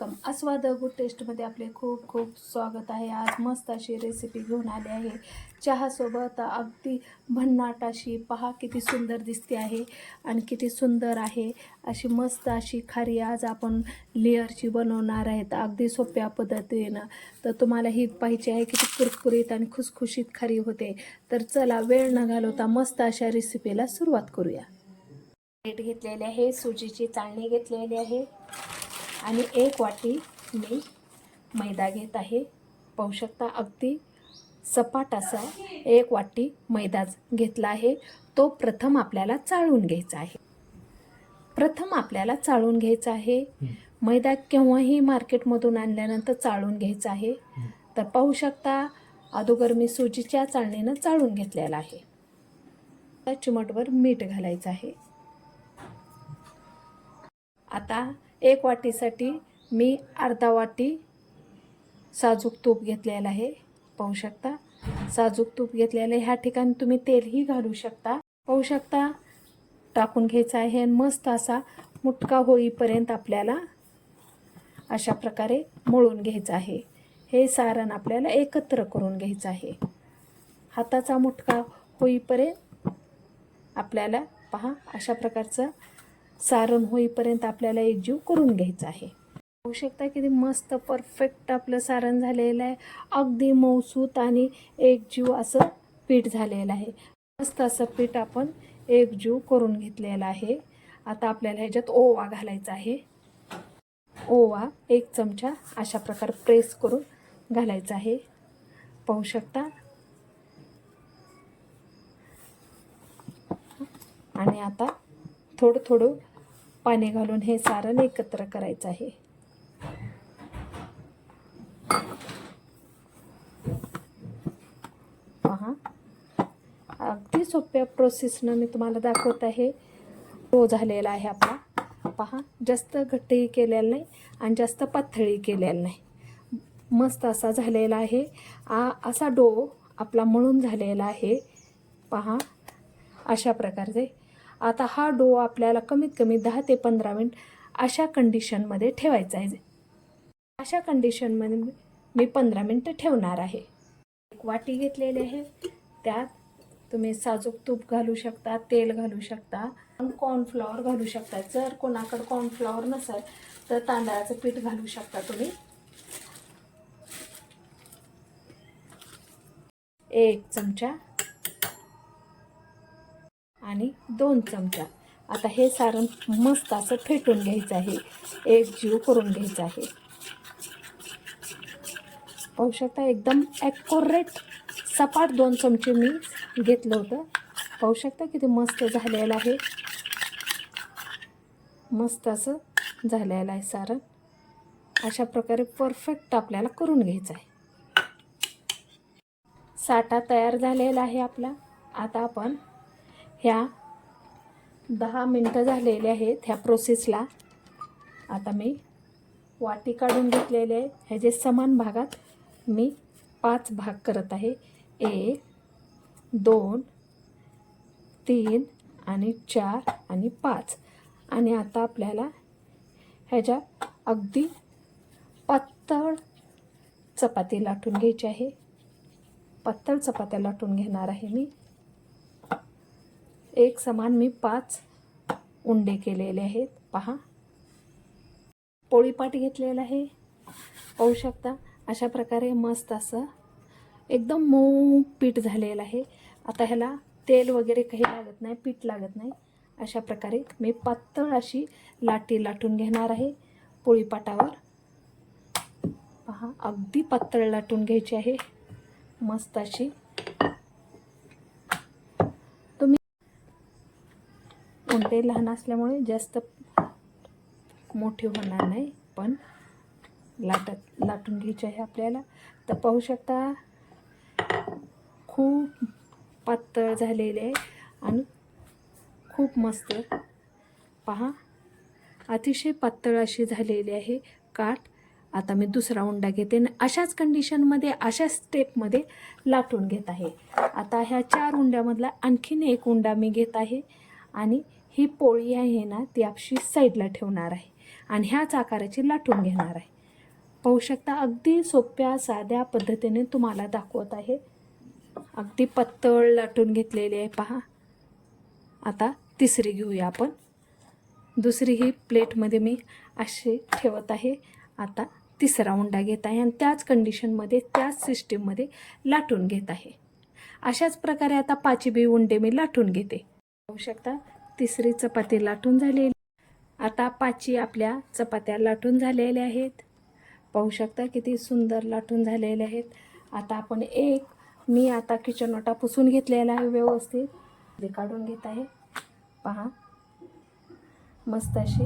Welcome. आस्वाद good टेस्टमध्ये आपले खूप खूप स्वागत आहे. आज मस्त अशी रेसिपी घेऊन आली आहे. चहासोबत अगदी भन्नाट अशी पहा किती सुंदर दिसते आहे आणि किती सुंदर आहे. अशी मस्त अशी खारी आज आपण लेअरची बनवणार आहेत अगदी सोप्या पद्धतीनं. तर तुम्हाला ही पाहिजे आहे किती कुरकुरीत आणि खुसखुशीत खारी होते. तर चला वेळ न घालवता मस्त अशा रेसिपीला सुरुवात करूया. प्लेट घेतलेली आहे सुजीची चाळणी घेतलेली आहे. आणि एक वाटी मी मैदा घेत आहे. पाहू शकता अगदी सपाट असा एक वाटी मैदा घेतला आहे. तो प्रथम आपल्याला चाळून घ्यायचा आहे. प्रथम आपल्याला चाळून घ्यायचा आहे. मैदा केव्हाही मार्केटमधून आणल्यानंतर चाळून घ्यायचा आहे. तर पाहू शकता अगोदर मी सुजीच्या चाळणीनं चाळून घेतलेला आहे. त्या चिमटवर मीठ घालायचं आहे. आता एक वाटीसाठी मी अर्धा वाटी साजूक तूप घेतलेलं आहे. पाहू शकता? साजूक तूप घेतलेलं आहे. ह्या ठिकाणी तुम्ही तेलही घालू शकता. पाहू शकता? टाकून घ्यायचं आहे आणि मस्त असा मुटका होईपर्यंत आपल्याला अशा प्रकारे मळून घ्यायचं आहे. हे सारण आपल्याला एकत्र करून घ्यायचं आहे. हाताचा मुटका होईपर्यंत आपल्याला पहा अशा प्रकारचं सारण होईपर्यंत आपल्याला एकजीव करून घ्यायचा आहे. पाहू शकता किती मस्त परफेक्ट आपलं सारण झालेलं आहे. अगदी मऊसूत आणि एकजीव असं पीठ झालेलं आहे. मस्त असं पीठ आपण एकजीव करून घेतलेलं आहे. आता आपल्याला ह्याच्यात ओवा घालायचा आहे. ओवा एक चमचा अशा प्रकारे प्रेस करून घालायचा आहे. पाहू शकता? आणि आता थोडं थोडं पाणी घालून हे सारण एकत्र करायचं आहे. पहा. अगदी सोप्या प्रोसेसनं मी तुम्हाला दाखवत आहे. तो झालेला आहे आपला. पहा जास्त घट्टही केलेला नाही आणि जास्त पातळी केलेला नाही. मस्त असा झालेला आहे. आ असा डो आपला मळून झालेला आहे. पहा. अशा प्रकारचे. आता हा डो आपल्याला कमीत कमी दहा ते पंधरा मिनिट अशा कंडिशनमध्ये ठेवायचा आहे. अशा कंडिशनमध्ये मी पंधरा मिनटं ठेवणार आहे. एक वाटी घेतलेली आहे. त्यात तुम्ही साजूक तूप घालू शकता तेल घालू शकता कॉर्नफ्लॉवर घालू शकता. जर कोणाकडं कॉर्नफ्लॉवर नसेल तर तांदळाचं पीठ घालू शकता तुम्ही. एक चमचा आणि दोन चमचा. आता हे सारण मस्त असं फेटून घ्यायचं आहे. एक जीव करून घ्यायचा आहे. पाहू शकता एकदम ॲक्युरेट सपाट दोन चमचे मी घेतलं होतं. पाहू शकता किती मस्त झालेलं आहे. मस्त असं झालेलं आहे सारण. अशा प्रकारे परफेक्ट आपल्याला करून घ्यायचं आहे. साठा तयार झालेला आहे आपला. आता आपण ह्या दहा मिनटं झालेले आहेत ह्या प्रोसेसला आता मी वाटी काढून घेतलेले आहे ह्याचे समान भागात मी पाच भाग करत आहे. एक दोन तीन आणि चार आणि पाच. आणि आता आपल्याला ह्याच्या अगदी पातळ चपाती लाटून घ्यायची आहे. पातळ चपात्या लाटून घेणार आहे मी. एक समान मी पाच उंडे केलेले आहेत. पहा. पोळीपाट घेतलेला आहे. पाहू शकता अशा प्रकारे मस्त असं एकदम मऊ पीठ झालेलं आहे. आता ह्याला तेल वगैरे काही लागत नाही पीठ लागत नाही. अशा प्रकारे मी पातळ अशी लाटी लाटून घेणार आहे पोळीपाटावर. पहा अगदी पातळ लाटून घ्यायची आहे. मस्त अशी उंडे लहान असल्यामुळे जास्त मोठे होणार नाही पण लाटत लाटून घ्यायचे आहे आपल्याला. तर पाहू शकता खूप पातळ झालेले आहे आणि खूप मस्त. पहा अतिशय पातळ अशी झालेली आहे काठ. आता मी दुसरा उंडा घेते आणि अशाच कंडिशनमध्ये अशाच स्टेपमध्ये लाटून घेत आहे. आता ह्या चार उंड्यामधला आणखीन एक उंडा मी घेत आहे आणि ही पोळी आहे ना ती आपशी साईडला ठेवणार आहे आणि ह्याच आकाराची लाटून घेणार आहे. पाहू शकता अगदी सोप्या साध्या पद्धतीने तुम्हाला दाखवत आहे. अगदी पत्तळ लाटून घेतलेली आहे पहा. आता तिसरी घेऊया आपण. दुसरी ही प्लेटमध्ये मी अशी ठेवत आहे. आता तिसरा उंडा घेत आहे आणि त्याच कंडिशनमध्ये त्याच सिस्टीममध्ये लाटून घेत आहे. अशाच प्रकारे आता पाचवी उंडे मी लाटून घेते. पाहू शकता तिसरी चपाती लाटून झालेली. आता पाचवी आपल्या चपात्या लाटून झालेल्या आहेत. पाहू शकता किती सुंदर लाटून झालेले आहेत. आता आपण एक मी आता किचन ओटा पुसून घेतलेला आहे व्यवस्थित. काढून घेत आहे. पहा. मस्त अशी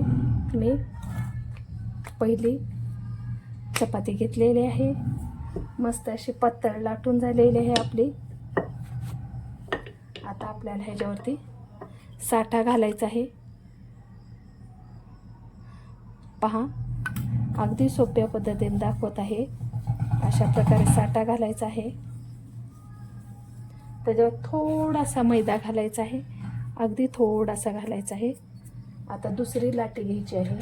मी पहिली चपाती घेतलेली आहे. मस्त अशी पत्तळ लाटून झालेली आहे आपली. आता आपल्याला ह्याच्यावरती साठा घालायचा आहे. पहा अगदी सोप्या पद्धतीने दाखवत आहे. अशा प्रकारे साठा घालायचा आहे. त्याच्यावर थोडासा मैदा घालायचा आहे. अगदी थोडासा घालायचा आहे. आता दुसरी लाटी घ्यायची आहे.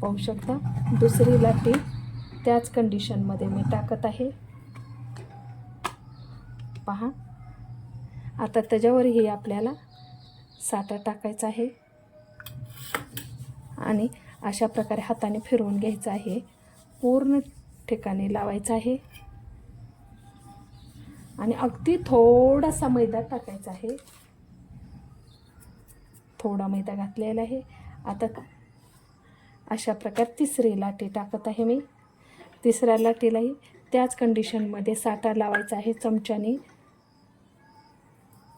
पाहू शकता दुसरी लाटी त्याच कंडिशनमध्ये मी टाकत आहे. पहा आता त्याच्यावरही आपल्याला साठा टाकायचा आहे. आणि अशा प्रकारे हाताने फिरवून घ्यायचं आहे. पूर्ण ठिकाणी लावायचं आहे. आणि अगदी थोडासा मैदा टाकायचा आहे. थोडा मैदा घातलेला आहे. आता अशा प्रकारे तिसरी लाटी टाकत आहे मी. तिसऱ्या लाटीलाही त्याच कंडिशनमध्ये साठा लावायचा आहे चमच्याने.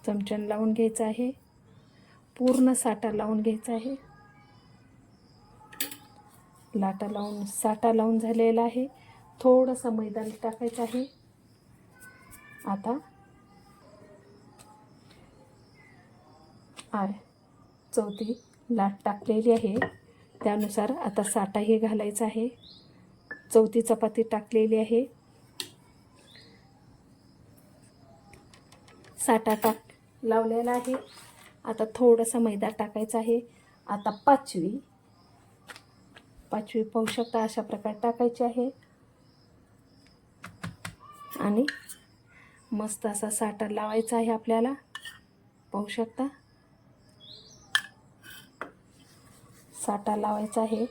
चमच्याने लावून घ्यायचं आहे. पूर्ण साठा लावून घ्यायचा आहे. लाटा लावून साठा लावून झालेला आहे. थोडासा मैदान टाकायचं आहे. आता आहे चौथी लाट टाकलेली आहे. त्यानुसार आता साठाही घालायचा आहे. चौथी चपाती टाकलेली आहे. साठा टाक लावलेला आहे. आता थोडासा मैदा टाकायचा आहे. आता पाचवी. पाचवी पाहू शकता अशा प्रकारे टाकायची आहे. आणि मस्त असा साठा लावायचा आहे आपल्याला. पाहू शकता साठा लावायचा आहे.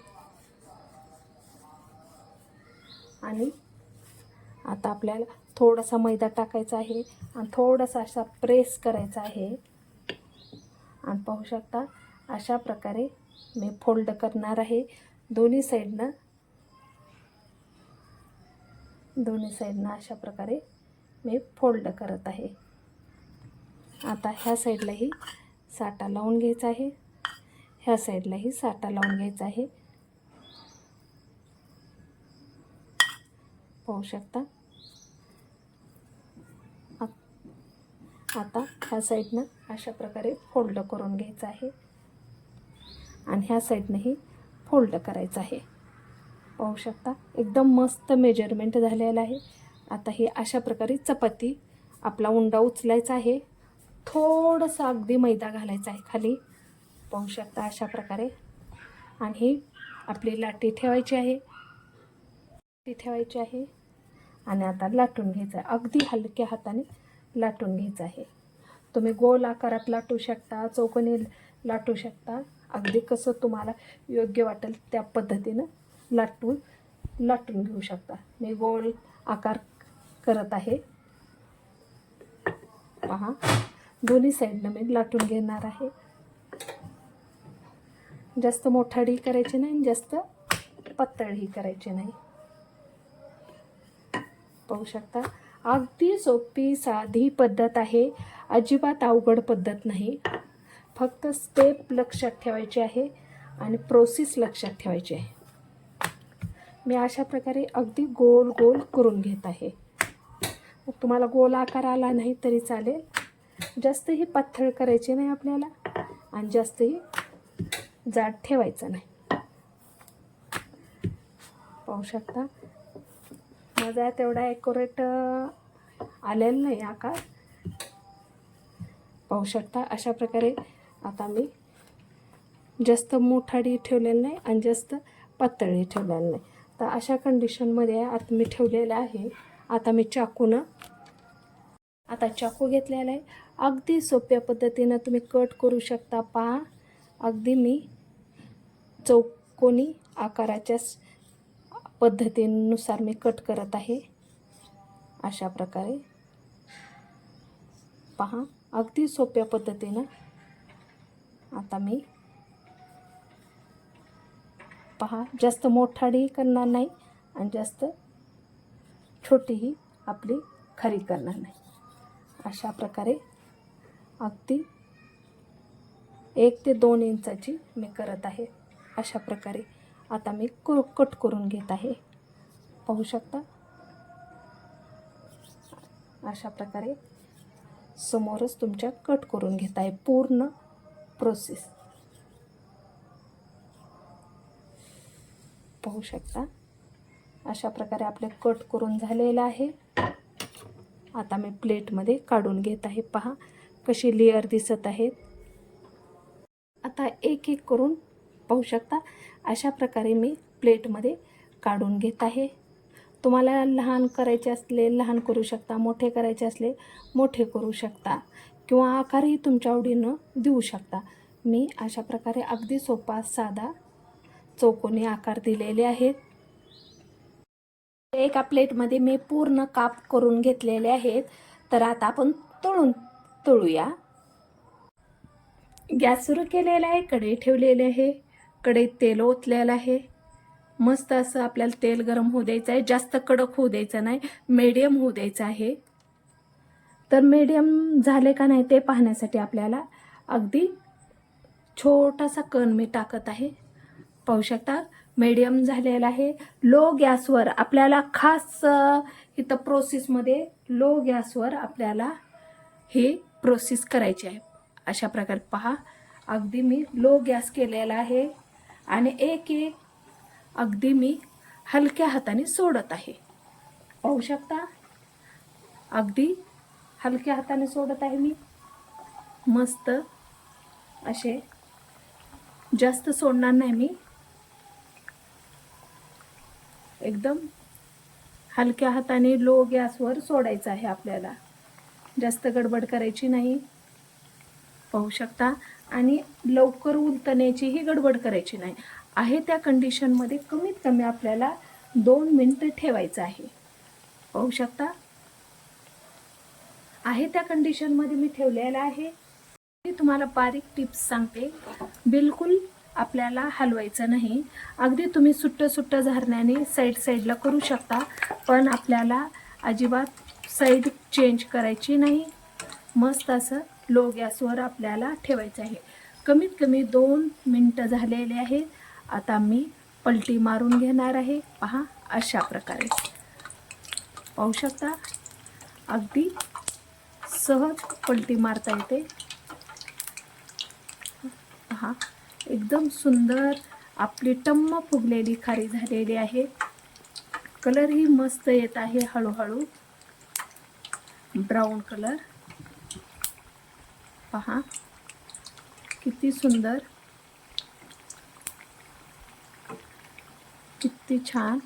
आणि आता आपल्याला थोडासा मैदा टाकायचा आहे आणि थोडासा असा प्रेस करायचा आहे. आणि पाहू शकता अशा प्रकारे मी फोल्ड करणार आहे. दोन्ही साईडनं दोन्ही साईडनं अशा प्रकारे मी फोल्ड करत आहे. आता ह्या साईडलाही साठा लावून घ्यायचा आहे. ह्या साईडलाही साठा लावून घ्यायचा आहे. पाहू शकता आता ह्या साईडनं अशा प्रकारे फोल्ड करून घ्यायचं आहे. आणि ह्या साईडनंही फोल्ड करायचं आहे. पाहू शकता एकदम मस्त मेजरमेंट झालेलं आहे. आता ही अशा प्रकारे चपाती आपला उंडा उचलायचा आहे. थोडंसं अगदी मैदा घालायचा आहे खाली. पाहू शकता अशा प्रकारे. आणि ही आपली लाटी ठेवायची आहे. लाटी ठेवायची आहे. आणि आता लाटून घ्यायचं आहे. अगदी हलक्या हाताने लाटून घ्यायचं आहे. तुम्ही गोल आकारात लाटू शकता चौकोनी लाटू शकता. अगदी कसं तुम्हाला योग्य वाटेल त्या पद्धतीनं लाटून लाटून घेऊ शकता. मी गोल आकार करत आहे. पहा दोन्ही साईडनं मी लाटून घेणार आहे. जास्त मोठाडी करायची नाही आणि जास्त पातळही करायची नाही. पाहू शकता अगदी सोपी साधी पद्धत आहे. अजिबात अवघड पद्धत नाही. फक्त स्टेप लक्षात ठेवायची आहे आणि प्रोसेस लक्षात ठेवायची आहे. मी अशा प्रकारे अगदी गोल गोल करून घेत आहे. मग तुम्हाला गोल आकार आला नाही तरी चालेल. जास्तही पातळ करायचे नाही आपल्याला आणि जास्तही जाड ठेवायचं नाही. पाहू शकता? माझा तेवढा ॲक्युरेट आलेला नाही आकार. पाहू शकता अशा प्रकारे आता मी जास्त मोठाडी ठेवलेलं नाही आणि जास्त पातळी ठेवलेलं नाही. तर अशा कंडिशनमध्ये आता मी ठेवलेलं आहे. आता मी चाकूनं आता चाकू घेतलेला आहे. अगदी सोप्या पद्धतीनं तुम्ही कट करू शकता. पहा अगदी मी चौकोनी आकाराच्या पद्धतीनुसार मी कट करत आहे. अशा प्रकारे. पहा अगदी सोप्या पद्धतीनं आता मी पहा जास्त मोठाडी करणार नाही आणि जास्त छोटीही आपली खरी करणार नाही. अशा प्रकारे अगदी एक ते दोन इंचाची मी करत आहे. अशा प्रकारे. आता मी क कट करून घेत आहे. पाहू शकता? अशा प्रकारे समोरच तुमच्या कट करून घेत आहे पूर्ण प्रोसेस पाहू शकता? अशा प्रकारे आपले कट करून झालेलं आहे. आता मी प्लेटमध्ये काढून घेत आहे. पहा कशी लेअर दिसत आहेत. आता एक एक करून पाहू शकता? अशा प्रकारे मी प्लेटमध्ये काढून घेत आहे. तुम्हाला लहान करायचे असले लहान करू शकता मोठे करायचे असले मोठे करू शकता किंवा आकारही तुमच्या आवडीनं देऊ शकता. मी अशा प्रकारे अगदी सोपा साधा चौकोनी आकार दिलेले आहेत एका प्लेटमध्ये मी पूर्ण काप करून घेतलेले आहेत. तर आता आपण तळून तळूया. गॅस सुरू केलेला आहे कढई ठेवलेली आहे. कडे तेल ओतलेलं आहे. मस्त असं आपल्याला तेल गरम होऊ द्यायचं आहे. जास्त कडक होऊ द्यायचं नाही. मीडियम होऊ द्यायचं आहे. तर मीडियम झाले का नाही ते पाहण्यासाठी आपल्याला अगदी छोटासा कण मी टाकत आहे. पाहू शकता मीडियम झालेला आहे. लो गॅसवर आपल्याला खास इथं प्रोसेसमध्ये लो गॅसवर आपल्याला ही प्रोसेस करायची आहे. अशा प्रकारे पहा. अगदी मी लो गॅस केलेला आहे. आणि एक एक अगदी मी हलक्या हाताने सोडत आहे. पाहू शकता? अगदी हलक्या हाताने सोडत आहे मी. मस्त असे जास्त सोडणार नाही मी. एकदम हलक्या हाताने लो गॅसवर सोडायचं आहे आपल्याला. जास्त गडबड करायची नाही. पाहू शकता. आणि लवकर उलतण्याचीही गडबड करायची नाही. आहे त्या कंडिशनमध्ये कमीत कमी आपल्याला दोन मिनटं ठेवायचं आहे. पाहू शकता? आहे त्या कंडिशनमध्ये मी ठेवलेलं आहे. मी तुम्हाला बारीक टिप्स सांगते. बिलकुल आपल्याला हलवायचं नाही. अगदी तुम्ही सुट्ट सुट्ट झारण्याने साईड साईडला करू शकता. पण आपल्याला अजिबात साईड चेंज करायची नाही. मस्त असं लो गॅसवर आपल्याला ठेवायचं आहे. कमीत कमी दोन मिनटं झालेले आहे आता मी पलटी मारून घेणार आहे. पहा अशा प्रकारे. पाहू शकता? अगदी सहज पलटी मारता येते. पहा एकदम सुंदर आपली टम्म फुगलेली खारी झालेली आहे. कलरही मस्त येत आहे हळूहळू. Brown colour. पहा. किती सुंदर. किती छान.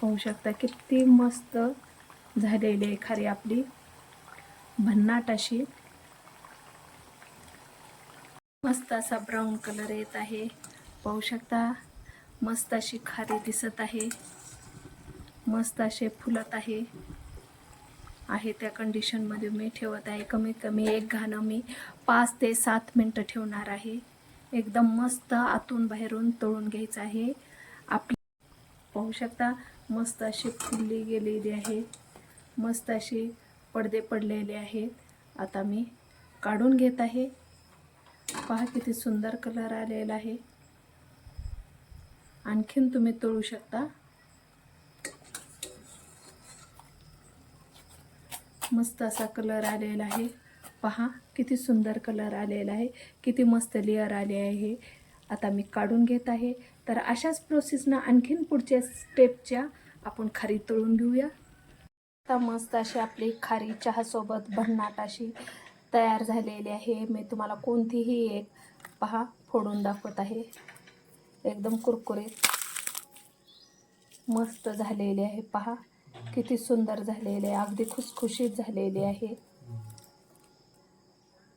पाहू शकता किती मस्त झालेली आहे खारी आपली भन्नाट अशी. मस्त असा ब्राऊन कलर येत आहे. पाहू शकता मस्त अशी खारी दिसत आहे. मस्त असे फुलत आहे. आहे त्या कंडिशनमध्ये मी ठेवत आहे. कमीत कमी एक घाणं मी पाच ते सात मिनटं ठेवणार आहे. एकदम मस्त आतून बाहेरून तळून घ्यायचं आहे. आपली पाहू शकता मस्त अशी फुलली गेलेली आहे. मस्त अशी पडदे पडलेले आहेत. आता मी काढून घेत आहे. पहा किती सुंदर कलर आलेला आहे. आणखीन तुम्ही तळू शकता. मस्त असा कलर आलेला आहे. पहा किती सुंदर कलर आलेला आहे. किती मस्त लेअर आले आहे. आता मी काढून घेत आहे. तर अशाच प्रोसेसनं आणखीन पुढच्या स्टेपच्या आपण खारी तळून घेऊया. आता मस्त अशी आपली खारी चहासोबत भन्नाट अशी तयार झालेली आहे. मी तुम्हाला कोणतीही एक पहा फोडून दाखवत आहे. एकदम कुरकुरीत मस्त झालेली आहे. पहा. किती सुंदर झालेले आहे. अगदी खुसखुशीत झालेली आहे.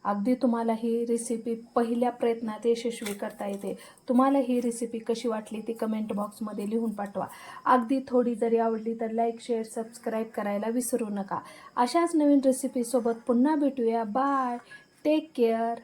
अगदी तुम्हाला ही रेसिपी पहिल्या प्रयत्नात यशस्वी करता येते. तुम्हाला ही रेसिपी कशी वाटली ती कमेंट बॉक्समध्ये लिहून पाठवा. अगदी थोडी जरी आवडली तर लाईक शेअर सबस्क्राईब करायला विसरू नका. अशाच नवीन रेसिपीसोबत पुन्हा भेटूया. Bye take care